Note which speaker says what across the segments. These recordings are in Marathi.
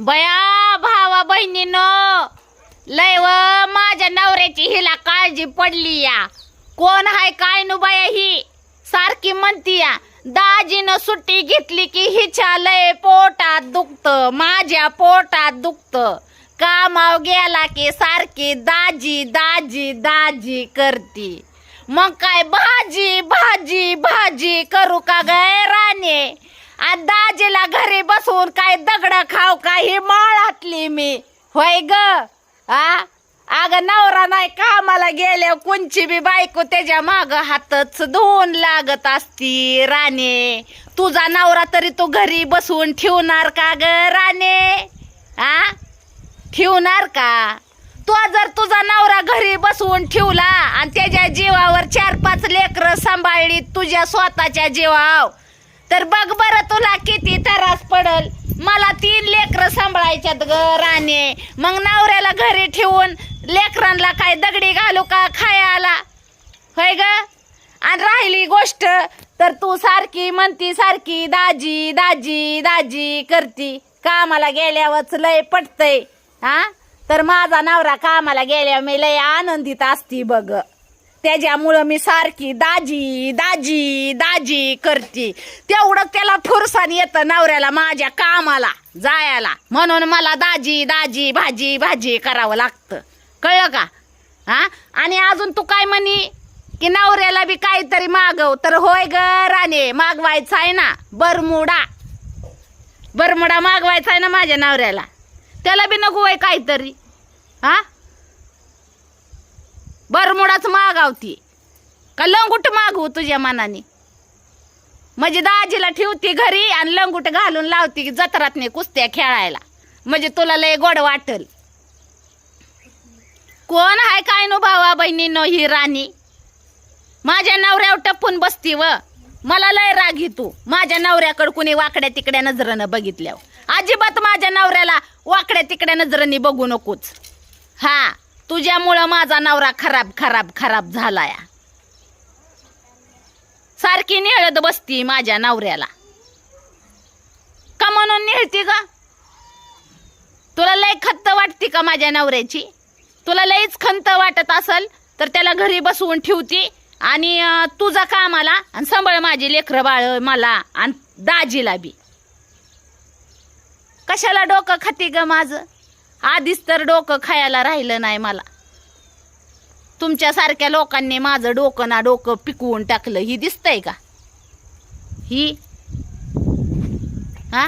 Speaker 1: बया भावा बहिणीनो लय व माझ्या नवऱ्याची हिला काळजी पडली या. कोण हाय काय नु बाया ही? सारखी म्हणती या दाजीनं सुट्टी घेतली की हिच्या लय पोटात दुखत माझ्या पोटात दुखत. कामाव गेला की सारखी दाजी दाजी दाजी करती. मग काय भाजी भाजी भाजी करू का गे राणे? आ दाजीला घरी बसवून काय दगड खाऊ का ही माळातली मी. होय ग. आ? अग नवरा नाही कामाला गेल्या कोणची बी बायको त्याच्या माग हातच धुवून लागत असती राणे. तुझा नवरा तरी तू घरी बसवून ठेवणार का ग राणे? आ? ठेवणार का? तो जर तुझा नवरा घरी बसवून ठेवला आणि त्याच्या जीवावर चार पाच लेकरं सांभाळली तुझ्या स्वतःच्या जीवाव तर बघ बरं तुला किती त्रास पडल. मला तीन लेकरं सांभाळायच्यात ग राणे. मग नवऱ्याला घरी ठेवून लेकरांना काय दगडी घालू का खायला? होय ग? आणि राहिली गोष्ट तर तू सारखी म्हणती सारखी दाजी दाजी दाजी करती. कामाला गेल्यावरच लय पटतय. हा? तर माझा नवरा कामाला गेल्यावर मी लय आनंदित असती बघ. त्याच्यामुळं मी सारखी दाजी दाजी दाजी करते. तेवढं त्याला फुरसान येतं नवऱ्याला माझ्या कामाला जायला. म्हणून मला दाजी दाजी भाजी भाजी करावं लागतं. कळलं का? हा? आणि अजून तू काय म्हणी? की नवऱ्याला बी काहीतरी मागव. तर होय ग राणे मागवायचं आहे ना बरमुडा. बरमुडा मागवायचा आहे ना माझ्या नवऱ्याला. त्याला बी नको होय काहीतरी. हा? बरमुडाच मागावती. का लंगुट मागवू तुझ्या मनाने? म्हणजे दाजीला ठेवती घरी आणि लंगुट घालून लावती जत्रातने कुस्त्या खेळायला. म्हणजे तुला लय गोड वाटल. कोण हाय काय नो भावा बहिणीनो ही राणी? माझ्या नवऱ्यावर टपून बसती व. मला लय राग तू माझ्या नवऱ्याकडे कुणी वाकड्या तिकड्या नजरेनं बघितल्यावर. अजिबात माझ्या नवऱ्याला वाकड्या तिकड्या नजरेने बघू नकोच. हा. तुझ्यामुळं माझा नवरा खराब खराब खराब झालाय. सारखी निळत बसती माझ्या नवऱ्याला. का म्हणून निळती का तुला लय खत्त वाटते का माझ्या नवऱ्याची? तुला लईच खंत वाटत असल तर त्याला घरी बसवून ठेवती आणि तुझा कामाला आणि सांभाळ माझी लेकरं बाळ मला आणि दाजीला बी. कशाला डोकं खाती ग माझं? आधीच तर डोकं खायला राहिलं नाही मला. तुमच्यासारख्या लोकांनी माझं डोकं ना डोकं पिकवून टाकलं. ही दिसतंय का? ही? हा?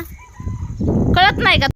Speaker 1: कळत नाही का